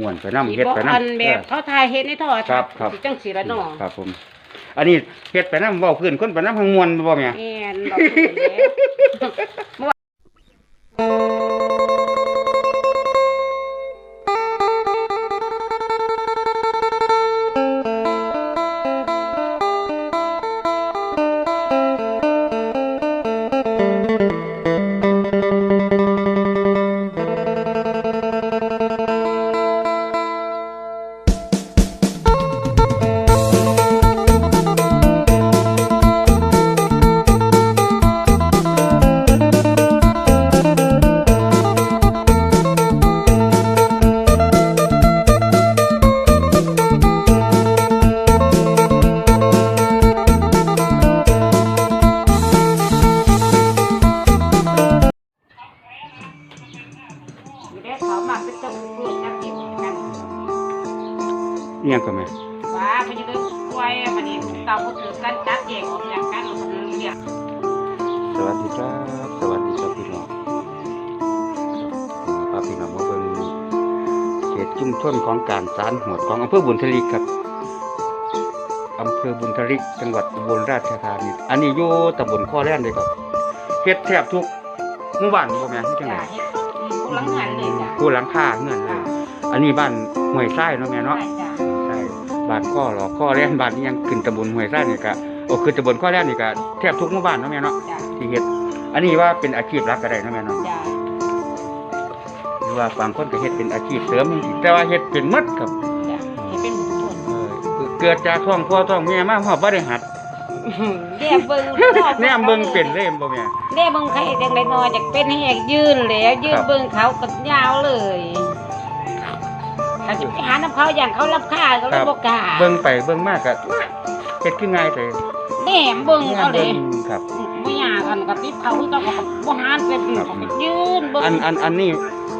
ม่วนไปนํที่เฮ็ดบ่ไปนํอันแบบเขาถ่ายเฮ็ดในโทรทัศน์ครับครับสิจังสีละเนาะครับผม อันนี้เฮ็ดไปนํเว้าพื้นคนไปนํทางม่วนบ่แม่แม่นบ ชุมชนของการสารหวดของอำเภอบุญทลิกครับอำเภอบุญทลิกจังหวัดอุบลราชธานีอันนี้อยู่ตำบลข้อแร่นเลยครับเฮ็ดแทบทุกหมู่บ้านบ่แม่นที่จังไดจ้ะเฮ็ดมีผู้หลังหันเลยจ้ะผู้หลังคาเงื่อนเลยอันนี้บ้านห้วยทรายเนาะแม่เนาะใช่จ้ะใช่บ้านข้อหรอข้อแร่นบ้านนี้ยังขึ้นตำบลห้วยทรายนี่ก็โอ้ขึ้นตำบลข้อแร่นนี่ก็แทบทุกหมู่บ้านเนาะแม่เนาะจ้ะที่เฮ็ดอันนี้ว่าเป็นอาชีพหลักก็ได้เนาะแม่เนาะจ้ะห รือว่าบางคนก็เฮ็ดเป็นอาชีพเสริมจังซี่แต่ว่าเฮ็ดเป็นหมดครับจ้ะเฮ็ดเป็นบุคคลเออเกิดจากท้องพ่อท้องแม่มาฮอดบ่ได้หัดเรียกเบิ่งแนมเบิ่งเป็นเลยบ่แม่เรียกเบิ่งใครจังได๋น้อยอยากเป็นให้ยืนแล้วยืคนรับเบิ่งเขาก็ยาวเลยถ้าสิไปหาน้ำเขาอย่างเขารับค่าก็เลยบ่กล้าเบิ่งไปเบิ่งมากก็เฮ็ดคือง่ายแต่แหนมเบิ่งเขาเลยครับบ่ยากกันกับติบเขาคือเขาก็บ่หานเสร็จครับเขาก็ยืนเบิ่งอันอันอันนี้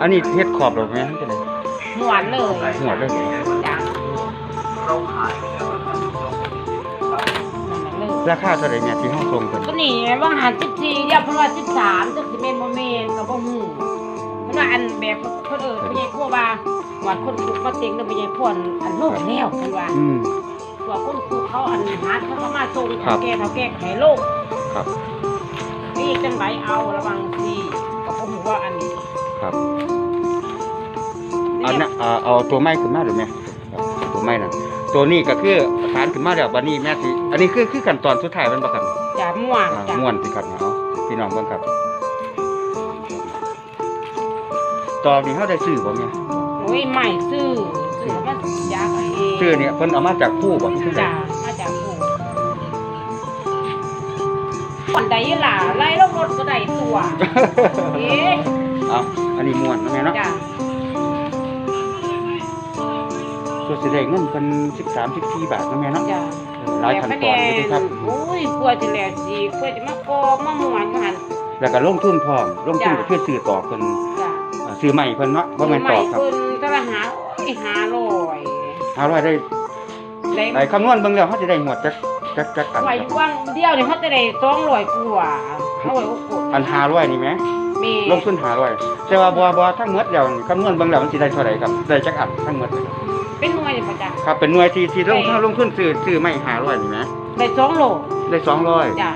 อันนี้เฮ็ดขอบหรอแม่จังได๋หวานเลยหัวเลยจ้ะนั่นแหละเลยราคาเท่าไหร่เนี่ยที่ห้องทรงเพิ่นตัวนี้ว่าหัน14เรียบเพราะว่า13จักสิแม่นบ่แม่นก็บ่ฮู้เพราะว่าอันแบบเพิ่นเอิ้นผู้ใหญ่กลัวว่าหวานคนปลูกมาเต็งแล้วผู้ใหญ่พวนอันโลกแล้วเพิ่นว่าอืมตัวคนปลูกเขาอันหาเขาก็มาส่งครัเฒ่าบแก่เฒ่าแก่ให้โลกครับนี่จังไดเอาระวังสิก็บ่ฮู้ว่าอันนี้ครับ อันนั้นอ่าเอาตัวไม้ขึ้นมาหรือแม่ครับตัวไม้นั่นตัวนี้ก็คือสารขึ้นมาแล้วบัดนี้แม่สิอันนี้คือคือขั้นตอนสุดท้ายแมันบ่ครับจะม่วงอ่าจ้ะม่วนสิครับเอาพี่น้องเบิ่งครับตอนนี้เฮาได้ซื้อบ่แม่โอ้ยใหม่ซื้อซื้อมันยากเองซื้อเนี่ยเพิ่นเอามาจากผู้บ่ที่ไหนจ้ามาจากผู้วันใดล่ะไล่ลงรถก็ได้ตัวเอ๊ะเอาอันนี้ม่วนนะแม่เนาะ จ้า ตัวสิได้เงินเพิ่น13 14บาทนะแม่เนาะจ้าเออหลายขั้นตอนอยู่เด้ครับ โอ้ยกลัวจะแหลกสิกลัวจะมากอกมาหมวนกัน แล้วก็ลงทุนพร้อมลงทุนจ้ะ ก็เพื่อซื้อต่อเพิ่นจ้าอ่าซื้อใหม่เพิ่นเนาะบ่แม่นต่อครับคุณตละหาโอ้ยหาลอยเอาไว้ได้ได้ได้คำนวณเบิ่งแล้วเฮาสิได้หมวดจักจักจักอันไว้ครับว่างเดียวนี่เขาจะได้สองร้อยกว่าเขาไว้โอ้โหอัน500นี่แหมมีลงทุน500แต่ว่าบ่บ่ทั้งหมดแล้วนี่คำนวณเบิ่งแล้วมันสิได้เท่าไหร่ครับได้จักอันทั้งหมด เป็นหน่วยเลยป่ะจ้ะ ครับเป็นหน่วยที่ที่ลงทุนลงทุนซื้อซื้อไม่500นี่แหมได้สองโลได้200จ้ะ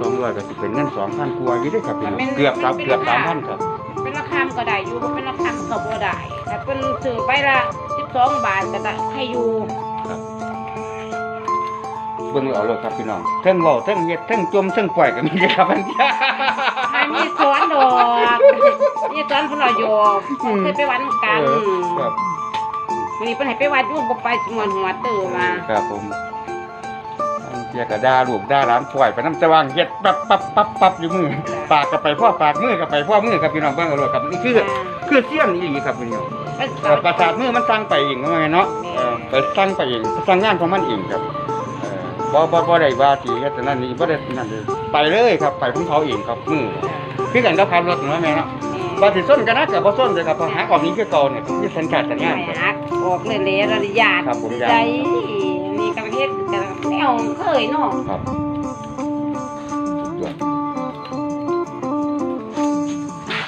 200ก็สิเป็นเงิน2,000กว่าอยู่เด้อครับพี่น้องมันเป็นเกือบครับมันเป็นเกือบราคา3,000ครับ เป็นราคามันก็ได้อยู่บ่เป็นราคามันก็บ่ได้แต่เป็นซื้อไปละสิบสองบาทก็ได้ให้อยู่เบิ่งเอาเลยครับพี่น้องเทั้งเว้าเทั้งเฮ็ดเทั้งจมเทั้งปล่อยก็มีเด้อครับอันเดียวให้มีสอนดอกมีสอนพนอยกอืม เคยไปวัดกันเออครับ วันนี้เพิ่นให้ไปวัดอยู่บ่ไปสมวนหัวตื่นมาครับผมอันเจียก็ด่าลูกด่าหลานปล่อยไปน้ำสว่างเฮ็ดปั๊บปั๊บปั๊บปั๊บอยู่มือปากก็ไปพ่อปากมือก็ไปพ่อมือครับพี่น้องเบิ่งเอาเลยครับนี่คือคือเสี้ยนอีหลีครับพี่น้องเป็นเอ่อประสาทมือมันสั่งไปเองว่าไงเนาะเออไปสั่งไปเองสั่งงานของมันเองครับเออบ่บ่บ่ได้ว่าสิเฮ็ดแต่นั้นนี่บ่ได้นั่นเลยไปเลยครับไปของเขาเองครับมือคือกันกับขับรถเนาะแม่เนาะ ว่าสิส้นกันนะก็บ่ส้นเลยครับเพราะหาออกนี้คือเก่าเนี่ยมีสัญชาตญาณครับ หักออกเลยเลยระยะครับผมยาใจนี่ก็ประเทศแต่แนวเคยเนาะครับด้วย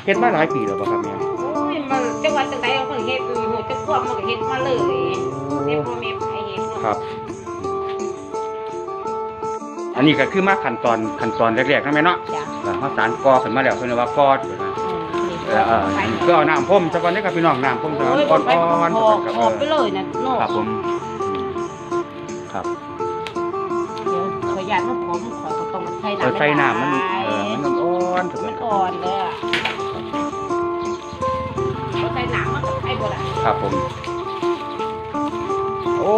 เฮ็ดมาหลายปีแล้วบ่ครับแม่โอ้ยมันจังหวัดจังไดเอาเพิ่งเฮ็ดอยู่หัวจักพวกมันก็เฮ็ดมาเลยเม็ดบ่เม็ดให้เฮ็ดเนาะครับ อันนี้ก็คือมาขั้นตอนขั้นตอนแรกๆนะแม่เนาะ จ้ะเออเขาสารกอขึ้นมาแล้วเพิ่นเรียกว่ากอดอืม เออเออก็เอาน้ำพ่มซะก่อนเด้อครับพี่น้องน้ำพ่มซะก่อนโอ้ยก่อนไปก่อนหอบครับหอบไปเลยนะเนาะครับผม ครับเดี๋ยวขอยาดมันผมขอยก็ต้องใส่เออน้ำใส่น้ำมันหลายเออมันอ่อนๆมันอ่อนเลยอะพอใส่น้ำมันก็ใส่บ่ได้ครับผม โอ้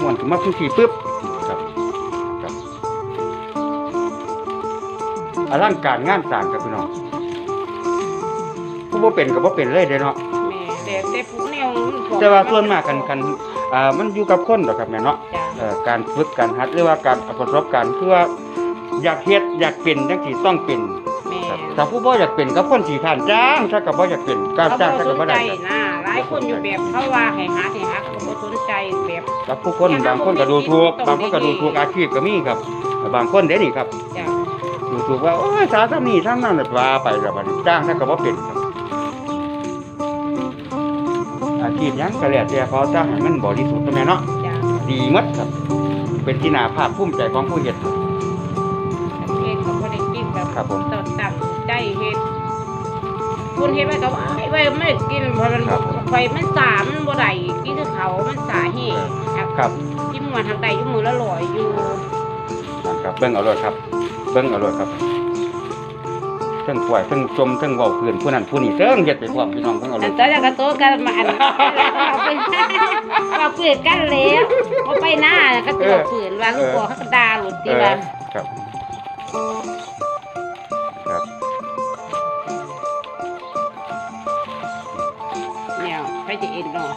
ม่วนขึ้นมาพื้นที่ปึ๊บครับครับอลังการงานสร้างครับพี่น้อง ผู้บ่เป็นก็บ่เป็นเลยเด้เนาะแม่แต่แต่ผู้แนวมันบอกแต่ว่าส่วนมากกันกันอ่ามันอยู่กับคนดอกครับแม่เนาะจ้ะเอ่อการฝึกการหัดหรือว่าการประสบการณ์คือว่าอยากเฮ็ดอยากเป็นจังซี่ต้องเป็นแม่ครับถ้าผู้บ่อยากเป็นก็คนสิทานจ้างถ้าก็บ่อยากเป็นก็เขาจ้างบ่ถ้าสก็นบ่ใจได้ครับนะหลายคนอยู่แบบเขาว่าให้หาให้หาเขาบ่สนใจแบบกับผู้คนบางคนก็ดูถูกบางคนก็ดูถูกอาชีพก็มีครับ บางคนเด้นี่ครับจ้ะดูถูกว่าโอ้ยสาทำนี่ทำนั่นน่ะว่าไปแล้วบัดนี้จ้างถ้าก็บ่เป็นครับ อาชีพหยังก็แล้วแต่เขาจ้างให้มันบริสุทธิ์ตรงนี้เนาะจ้ะดีหมดครับ เป็นที่น่าภาคภูมิใจของผู้เฮ็ดครับเฮ็ดก็บ่ได้กินแบบครับผมต้องตั้งใจเฮ็ดคนเฮ็ดไว้ก็ว่าไอ้ไว้ไม่กินเพราะมันครับไฟมันสามันบ่ได้กินคือเขามันสาเหตุครับครับที่มันทางใดอยู่มือละร้อยอยู่ ครับเบิ่งเอารถครับ เบิ่งเอารถครับเทั้งป่วยเทั้งจมเทั้งเว้าพื้นผู้นั้นผู้นี้เทั้งเฮ็ดไปพร้อมพี่น้องเบิ่งเอารอันถตอนแรกก็โตกันมาอันเอาไปเอาเปลือกกันแล้วพอไปหน้าก็ตัวฝืนว่าลูกบอกเขาก็ด่าหลุดเอตีอว่าครับ ครับเนี่ยไปจะเอ็นเนาะ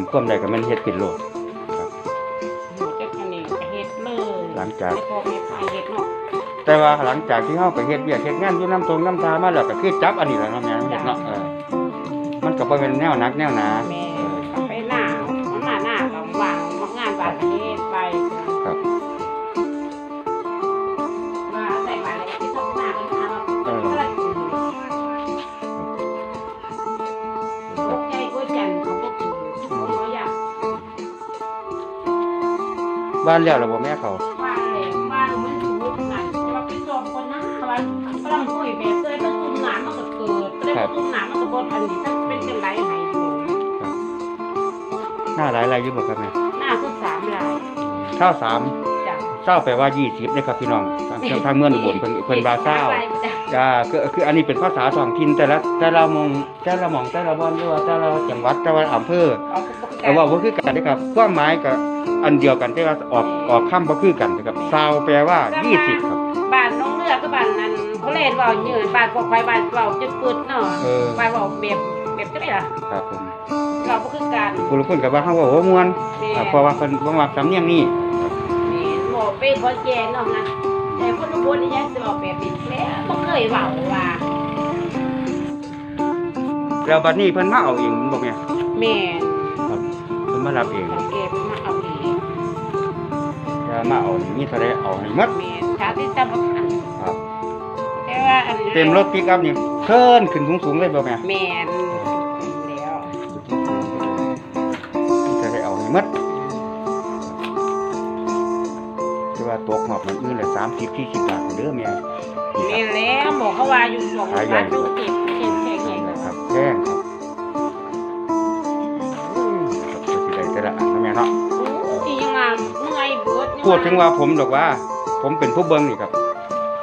ำความได้ก็มันเฮ็ดเป็นโลดครับหนูจะอันนี้ก็เฮ็ดเลยหลังจาก ไม่พอไม่พายเฮ็ดเนาะแต่ว่าหลังจากที่เฮาไปเฮ็ดเวียกเฮ็ดงานอยู่น้ำตรงน้ำตามาแล้วก็คือจับอันนี้แหละเนาะแม่เฮ็ดเนาะเออมันก็บ่เป็นแนวหนักแนวหนา แม่ บ้านแล้วล่ะบ่แม่เขาบ้านเลยบ้านมันสูงหนักว่าไปสอบคนนะว่าฝรั่งคุยแบบเคยไปตุ้มน้ำมันก็เกิดเคยไปตุ้มน้ำมันก็บดอันถ้าเป็นจังไรหายดูหน้าหลายๆอยู่บ่ครับแม่หน้าคือสามลายข้าสามเศร้าแปลว่า20เด้ครับพี่น้องทางทางเมืองอุบลเพิ่นเพิ่นว่าเศร้า จ้าคือคืออันนี้เป็นภาษาท้องถิ่นแต่ละแต่ละหมองแต่ละหมองแต่ละบ้านหรือว่าแต่ละจังหวัดแต่ละอำเภอเอาว่าบ่คือกันเด้อครับความหมายก็อันเดียวกันแต่ว่าออกออกคำบ่คือกันนะครับซาวแปลว่า 20 ครับ บ้านน้องเลือกก็บ้านนั้นเขาเล่นว่าเยืนบ้านพวกไฟบ้านเปล่าจะปึดเนาะเออ บ้านบอกแบบแบบจะได้ล่ะครับผมเราก็คือการผู้ละคนก็ว่าเฮาเว้าบ่ม่วนแม่อ่าเพราะว่าเพิ่นบ่มักสำเนียงนี้นี่บอกเป็นคนแจนเนาะนะแต่คนอุบลนี่ยังจะบอกแบบนี้แล้วบ่เค ยเว้าว่าแล้วบัดนี้เพิ่นมาเอาเองบ่แม่แม่ครับเพิ่นมารับเองสังเกตมาเอาเองจะมาเอานี่มีเท่าใดเอาให้หมดแม่ชาติจำบ่ทันครับแต่ว่าอันเต็มรถปิกอัพนี่เพิ่นขึ้นสูงๆเลยบ่แม่แม่นแล้วจะได้เอาให้หมดแต่ว่าตกหอบมันอื่นละ30 40บาทเด้อแม่ แม่นแล้วบอกเขาว่าอยู่สองบ้านลูกติดเห็นแค่ไงนะคครับแจ้งครับก็สิได้แต่ละอันนะแม่เนาะที่ยังมาเมื่อยเบิดพูดถึงว่าผมดอกว่า ผมเป็นผู้เบิ่งนี่ครับ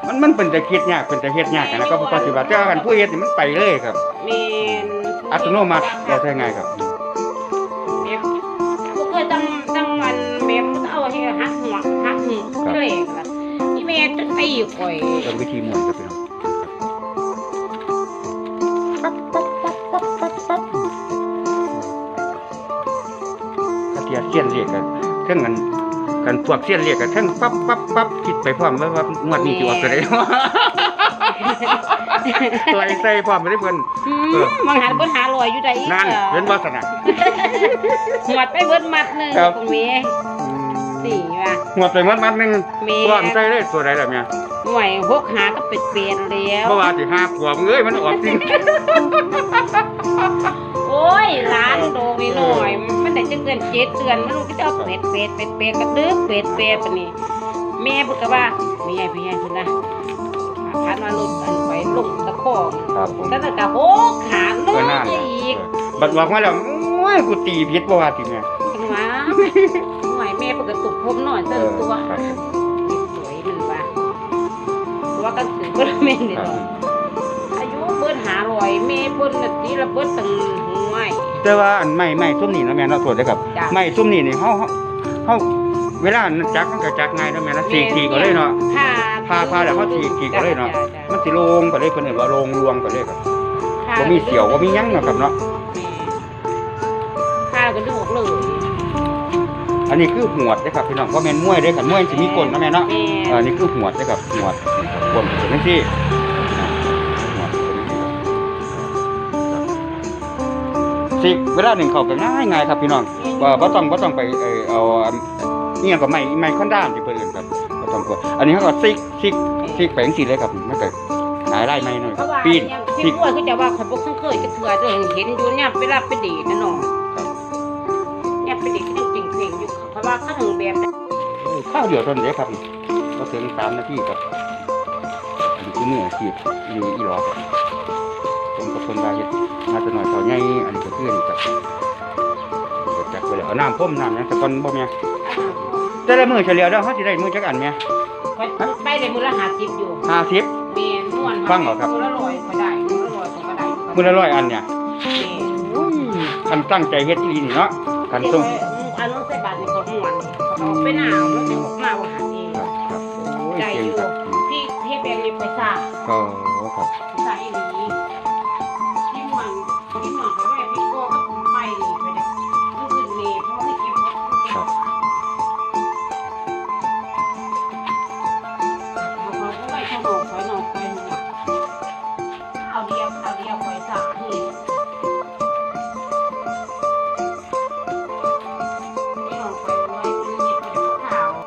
มันมันเป็นแต่คิดยากเป็นแต่เฮ็ดยากอะนะก็ปฏิบัติแต่ว่ากันผู้เฮ็ดนี่มันไปเลยครับแม่นอัตโนมัติเราใช้ไงครับ ข่อยเป็นวิธีม่วนครับพี่น้องถ้าเทียบเสียนเรียกกันเครื่องกันกันพวกเสียนเรียกกันทั้งปั๊บปั๊บปั๊บคิดไปพร้อมว่าว่างวดนี้สิออกตัวใดไล่ใส่พร้อมไปได้เพิ่นอืมเออมังหันเบิ่นหาลอยอยู่ใดอีกนั่นเห็นบ่สนะหวดไปเบิ่นมัดหนึงครับคุ ณแม่นี่ว่าหัวไปมัดมัดๆหนึงแม่พร้อมใส่ได้ตัวใดล่ะแม่หน่วยหกหาก็เป็ดเปลี่ยนแล้วเพราะว่าสิห้าขวบเอ้ยมันออกจริงโอ้ยร้านโดนี่หน่อย มันได้จังเดือนเจ็ดเดือนมันลูกก็จะเอาเป็ดเป็ดเป็ดเป็ดกระดึกเป็ดเป็ดปะนี่แม่พูดกับว่าไม่ใหญ่ไม่ใหญ่คุณนะพัดมาลุดอันไปลุกตะคองครับผมแล้วก็หกขาโน้ก็นนั่นอีกบัดบอกมาแล้วโอ้ยกูตีผิดบ่ว่าติแม่จังหวะหน่วยแม่ ปกตุกผมหน่อยเส้นตัวครับสวยมันว่าตัวกันถึงก็แม่นี่ครับเนาะอายุเบิ้นหาลอยแม่เบิ้นน่ะตีละเบิ้นตั้งห่วยแต่ว่าอันไม่ไม่ซุ่มนี่เนาะแม่เนาะตรวจได้อครับจ้ะไม่ซุ่มนี่นี่เฮาเฮาเฮาเวลานั้นจักมันก็จักง่ายเนาะแม่นะสีกสีกก็เลยเนาะผ่าพาพาแล้วเขาสีกสีกก็เลยเนาะจ้จ้มันสิโลงไปเลยเพิ่นเอิ้นว่าโลงรวงไปเลยครับผ่าบ่มีเสียวบ่มีหยังเนาะครับเนาะผ่าก็ดูออกเลย อันนี้คือหวดเด้อครับพี่น้องบ่แม่นมวยเด้อครับมวยสิมีก้นเนาะแม่เนาะแม่เออนี่คือหวดเด้อครับหวดนี่ครับก้นเป็นจังซี่หวดเป็นจังซี่ครับสิเวลาหนึ่งเข้าก็ง่ายง่ายครับพี่น้องว่าบ่ต้องบ่ต้องไปเอ่อเอาอันนี่ยังก็ไม้ไม้คอนด้ามที่เพิ่นเอิ้นครับบ่ต้องกดอันนี้เขาก็ซิกซิกซิกไปจังซี่เลยครับมันก็หลายไร่ไม้หน่อยเพครับราะว่าปีนอย่างซิที่กว่าคือจะว่าข่อยบ่เคยเคยจะเถื่อเด้อเห็นอยู่เนี่ยไปรับไปดีดนะน้อง อยู่เพราะว่าข้างแบบนั้นเอ้ยข้าวเดียวเท่านั้นเด้ครับบ่ถึง3นาทีครับอันนี้คือมืออาชีพอีหลีอีหลอครับผมกับเพิ่นว่าเฮ็ดมาแต่น้อยเท่าใหญ่อันนี้ก็คือนี่ครับนี่ก็จักไปแล้วเอาน้ำพ่มน้ำหยังแต่ก่อนบ่แม่แต่ละมื้อเฉลี่ยแล้วเฮาสิได้มื้อจักอันแม่ข่อยไปได้มื้อละ50อยู่50แม่นม่วนฟังเหรอครับ มื้อละร้อยก็ได้มื้อละร้อยก็ได้มื้อละร้อยอันเนี่ยแม่นคันตั้งใจเฮ็ดอีหลีนี่เนาะคันส่งอั หนาวแล้วจะออกมาว่าหาเองครับครับโอ้ยใจเก่องยู่ครับพี่เทพแบงนี่ไปซ่าก็ครับ